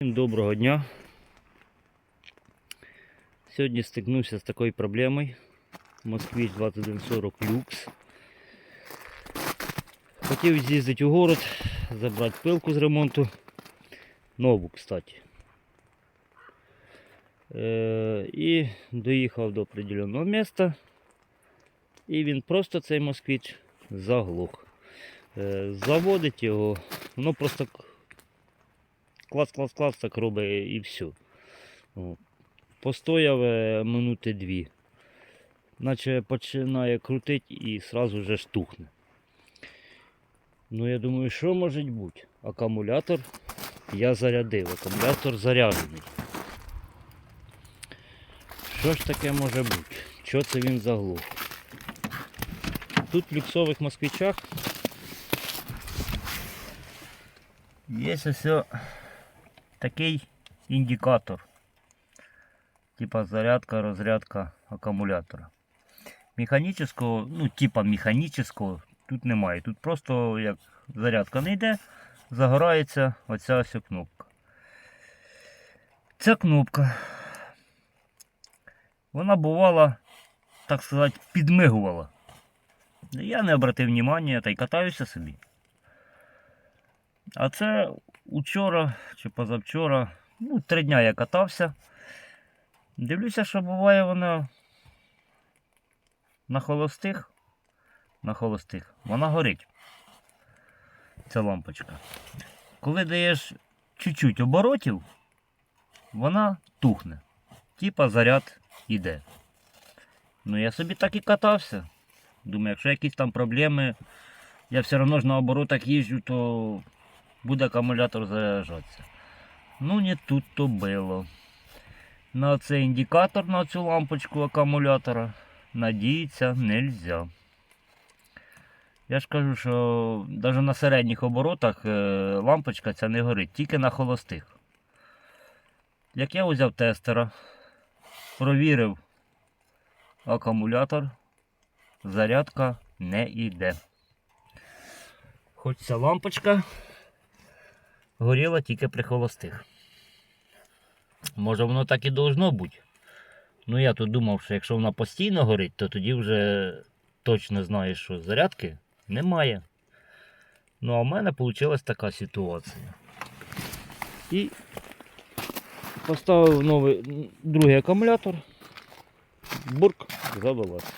Всім доброго дня. Сьогодні стикнувся з такою проблемою. Москвич 2140 люкс. Хотів з'їздити у город, забрати пилку з ремонту. Нову, кстати. Е, і доїхав до определеного міста. І він просто цей москвич заглух. Е, заводить його, воно просто к- клас, клас, клас так робить і все. Постояв е, минути дві. Наче починає крутити і сразу же штухне. Ну я думаю, що може бути? Акумулятор я зарядив, акумулятор заряджений. Що ж таке може бути? Що це він заглух? Тут в люксових москвичах є ось такий індикатор. Типа зарядка, розрядка акумулятора. Механічного, ну, типа механічного тут немає. Тут просто як зарядка не йде, загорається оця ось кнопка. Ця кнопка. Вона бувала, так сказати, підмигувала. Я не обратив внимання та й катаюся собі. А це учора чи позавчора, ну, три дня я катався. Дивлюся, що буває вона на холостих. На холостих. Вона горить. Ця лампочка. Коли даєш чуть-чуть оборотів, вона тухне. Типа заряд іде. Ну я собі так і катався. Думаю, якщо якісь там проблеми, я все одно ж на оборотах їжджу, то буде акумулятор заряджатися. Ну, не тут то було. На цей індикатор, на цю лампочку акумулятора надіятися нельзя. Я ж кажу, що навіть на середніх оборотах е, лампочка ця не горить, тільки на холостих. Як я взяв тестера, провірив акумулятор, зарядка не йде. Хоч ця лампочка горіла тільки при холостих. Може воно так і должно бути. Ну я тут думав, що якщо вона постійно горить, то тоді вже точно знаєш, що зарядки немає. Ну а в мене вийшла така ситуація. І поставив новий другий акумулятор. Бурк завелась.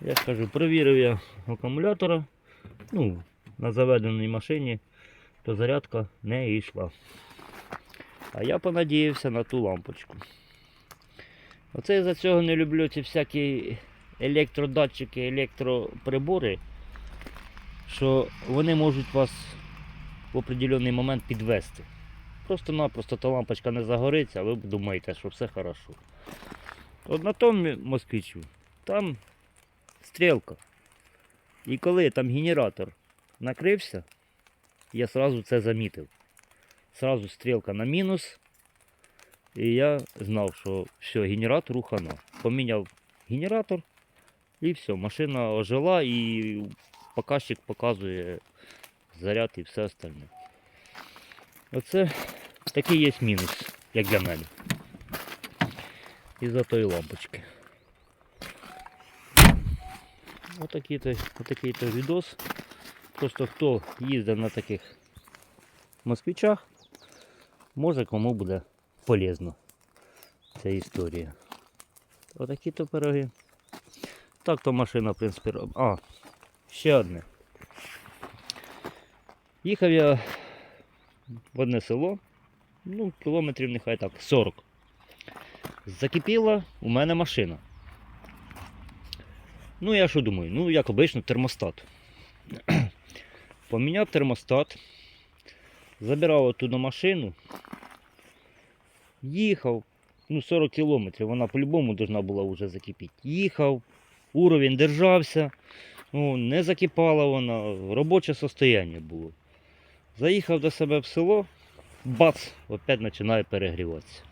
Я ж кажу, перевірив я акумулятора. Ну, на заведеній машині, то зарядка не йшла. А я понадіявся на ту лампочку. Оце я за цього не люблю ці всякі електродатчики, електроприбори, що вони можуть вас в определений момент підвести. Просто-напросто та лампочка не загориться, а ви думаєте, що все хорошо. От на тому москвичу там стрілка. І коли там генератор накрився, я сразу це замітив. Сразу стрілка на мінус. І я знав, що все, генератор ухано. Поміняв генератор і все, машина ожила і показчик показує заряд і все остальне. Оце такий є мінус, як для мене. Із-за тої лампочки. Отакий то, отакий то відос. Просто хто їздив на таких москвичах, може кому буде полезно ця історія. Отакі то пироги. Так то машина, в принципі, роб... А, ще одне. Їхав я в одне село, ну, кілометрів нехай так, 40. Закипіла у мене машина. Ну, я що думаю, ну, як обично, термостат. Поміняв термостат, забирав оттуда машину, їхав, ну 40 кілометрів, вона по-любому должна була вже закипіти. Їхав, уровень держався, ну, не закипала вона, робоче состояние було. Заїхав до себе в село, бац, опять починає перегріватися.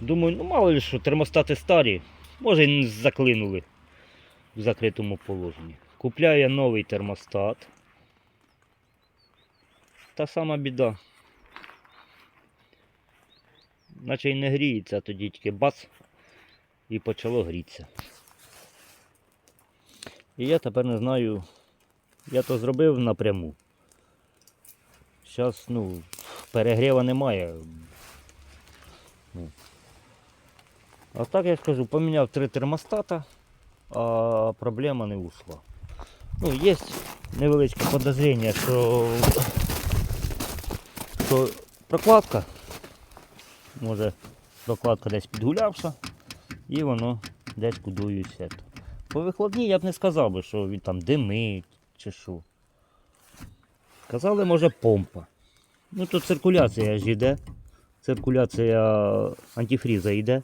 Думаю, ну мало ли що термостати старі, може і заклинули в закритому положенні. Купляю новий термостат. Та сама біда. наче й не гріється, тоді тільки бац і почало грітися. І я тепер не знаю, я то зробив напряму. Зараз, ну, перегріва немає. Ну. А так я ж кажу, поміняв три термостата, а проблема не ушла. Ну, є невеличке подозріння, що, що прокладка, може прокладка десь підгулявша, і воно десь кудується. По вихлопній я б не сказав би, що він там димить чи що. Казали, може, помпа. Ну тут циркуляція ж йде. Циркуляція антифріза йде.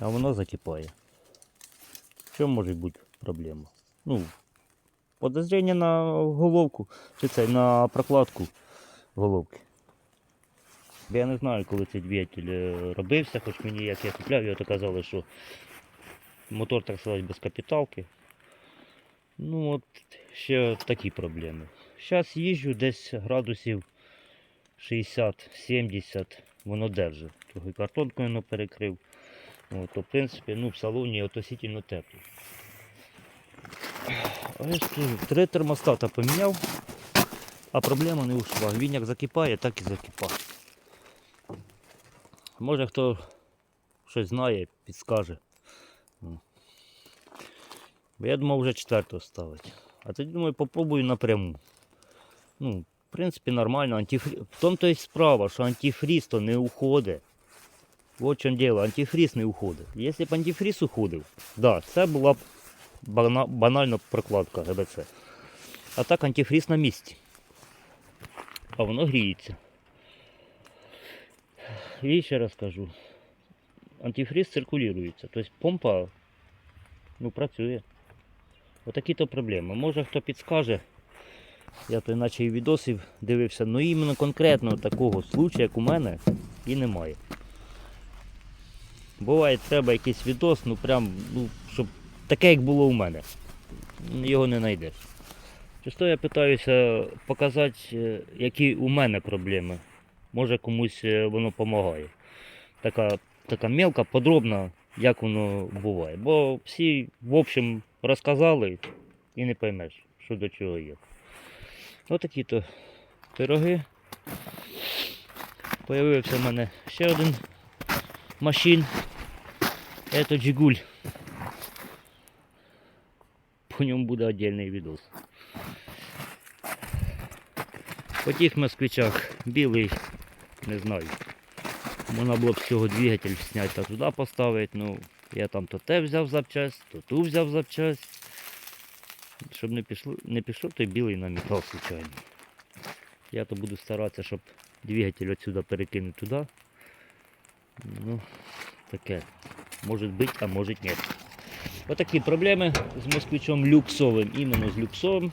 А воно закипає. Чому може бути проблема? Ну, подозріння на головку, чи це на прокладку головки. Я не знаю, коли цей двигатель е, робився, хоч мені, як я купляв, його то казали, що мотор, так без капіталки. Ну от ще такі проблеми. Зараз їжджу десь градусів 60-70, воно держить. Трохи картонкою воно перекрив. От, то, в принципі, ну, в салоні относительно тепло. Три термостата поміняв, а проблема не ушла. Він як закипає, так і закипає. Може хто щось знає, підскаже. Ну. Бо я думав вже четвертого ставити. А тоді думаю, попробую напряму. Ну, в принципі, нормально. Антифрі... В тому то й справа, що антифріз то не уходить. Вот в чому діло, антифріз не уходить. Якщо б антифріз уходив, да, це була б бана... банальна прокладка ГБЦ. А так антифріз на місці. А воно гріється. І ще раз кажу. Антифріз циркулюється. Тобто помпа ну, працює. Отакі то проблеми. Може хто підскаже. Я то іначе і відосів дивився, але іменно конкретно такого случаю, як у мене, і немає. Буває, треба якийсь відос, ну прям, ну, щоб таке, як було у мене. Його не знайдеш. Часто я питаюся показати, е, які у мене проблеми. Може комусь е, воно допомагає. Така, така мелка, подробна, як воно буває. Бо всі, в общем, розказали і не поймеш, що до чого є. Отакі то пироги. Появився в мене ще один машин. Это Джигуль. По ньому буде отдельний відос. По тих москвичах білий, не знаю. Можна було б з цього двигатель зняти та туди поставити. Ну, я там то те взяв запчасть, то ту взяв запчасть. Щоб не пішло, не пішов той білий на метал, звичайно. Я то буду старатися, щоб двигатель отсюда перекинути туди. Ну, таке. Може бути, а може ні. Отакі проблеми з москвичом люксовим, іменно з люксовим.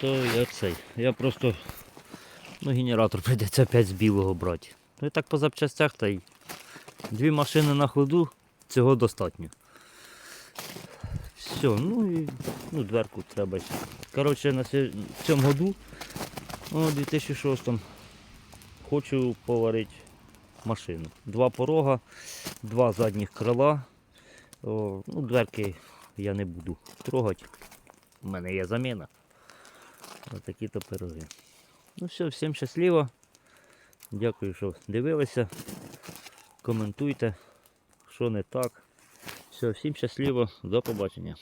То я цей. Я просто ну, генератор прийдеться опять з білого брати. Ну і так по запчастях та й дві машини на ходу, цього достатньо. Все, ну і ну, дверку треба. Коротше, на цьому году, о, 2006 хочу поварити машину. Два порога, два задніх крила. О, ну, дверки я не буду трогати. У мене є заміна. Ось такі то пироги. Ну все, всім щасливо. Дякую, що дивилися. Коментуйте, що не так. Все, всім щасливо, до побачення.